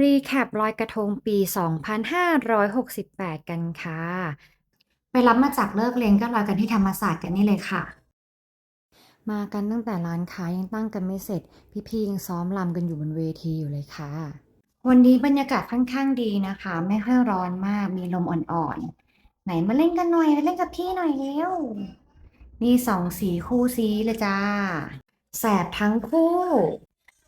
รีแคปลอยกระทงปี 2568 กันค่ะ ไปรับมาจากเลิกเรียนก็ลอยกันที่ธรรมศาสตร์กันนี่เลยค่ะ มากันตั้งแต่ร้านค้ายังตั้งกันไม่เสร็จ พี่ๆยังซ้อมรำกันอยู่บนเวทีอยู่เลยค่ะ วันนี้บรรยากาศค่อนข้างดีนะคะ ไม่ค่อยร้อนมากมีลมอ่อนๆ ไหนมาเล่นกันหน่อยมาเล่นกับพี่หน่อยเร็วนี่สองสีคู่ซีเลยจ้า แสบทั้งคู่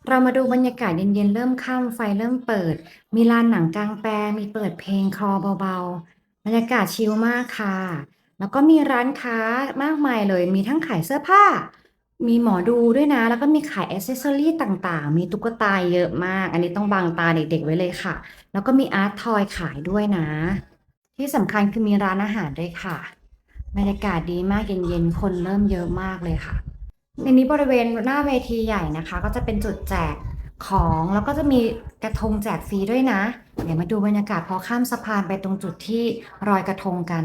เรามาดูบรรยากาศเย็นๆ เริ่มค่ำไฟเริ่มเปิด มีลานหนังกลางแปลงมีเปิดเพลงคลอเบาๆ บรรยากาศชิลมากค่ะ แล้วก็มีร้านค้ามากมายเลย มีทั้งขายเสื้อผ้า มีหมอดูด้วยนะ แล้วก็มีขายอ c เซสซอรี่ต่างๆ มีตุ๊กตาเยอะมาก อันนี้ต้องบังตาเด็กๆไว้เลยค่ะ แล้วก็มีอาร์ตทอยขายด้วยนะ ที่สำคัญคือมีร้านอาหารด้วยค่ะ บรรยากาศดีมากเย็นๆ คนเริ่มเยอะมากเลยค่ะ ในนี้บริเวณหน้าเวทีใหญ่นะคะ ก็จะเป็นจุดแจกของแล้วก็จะมีกระทงแจกฟรีด้วยนะ เดี๋ยวมาดูบรรยากาศพอข้ามสะพานไปตรงจุดที่ลอยกระทงกัน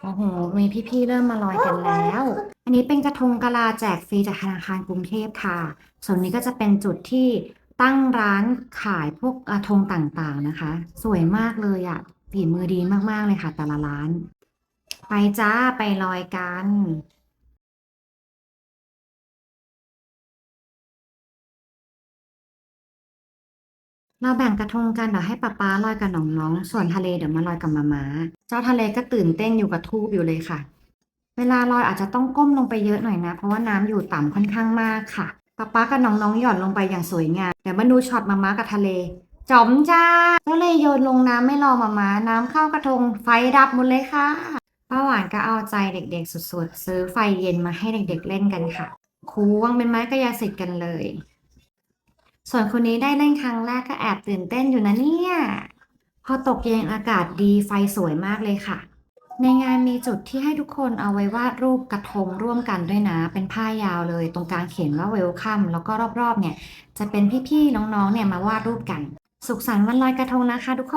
โอ้โหมีพี่ๆเริ่มมาลอยกันแล้ว อันนี้เป็นกระทงกะลาแจกฟรีจากธนาคารกรุงเทพค่ะ ส่วนนี้ก็จะเป็นจุดที่ตั้งร้านขายพวกกระทงต่างๆนะคะ สวยมากเลยอะฝีมือดีมากๆเลยค่ะ แต่ละร้าน ไปจ้าไปลอยกัน เราแบ่งกระทงกันเดี๋ยวให้ป๊าป๊าลอยกับน้องๆส่วนทะเลเดี๋ยวมาลอยกับมาม้าเจ้าทะเลก็ตื่นเต้นอยู่กับทูบอยู่เลยค่ะ เวลาลอยอาจจะต้องก้มลงไปเยอะหน่อยนะ เพราะว่าน้ำอยู่ต่ำค่อนข้างมากค่ะป๊าป๊ากับน้องๆหย่อนลงไปอย่างสวยงามเดี๋ยวมาดูช็อตมาม้ากับทะเลจอมจ้าก็เลยโยนลงน้ำไม่รอมาม้าน้ำเข้ากระทงไฟดับหมดเลยค่ะป้าหวานก็เอาใจเด็กๆสุดๆ ซื้อไฟเย็นมาให้เด็กๆเล่นกันค่ะควงเป็นไม้กระยาสิทธิ์กันเลย ส่วนคนนี้ได้เล่นครั้งแรกก็แอบตื่นเต้นอยู่นะเนี่ย พอตกเย็นอากาศดีไฟสวยมากเลยค่ะ ในงานมีจุดที่ให้ทุกคนเอาไว้วาดรูปกระทงร่วมกันด้วยนะ เป็นผ้ายาวเลย ตรงกลางเขียนว่าเวลคัมแล้วก็รอบๆ เนี่ย จะเป็นพี่ๆน้องๆเนี่ยมาวาดรูปกัน สุขสันต์วันลอยกระทงนะคะทุกคน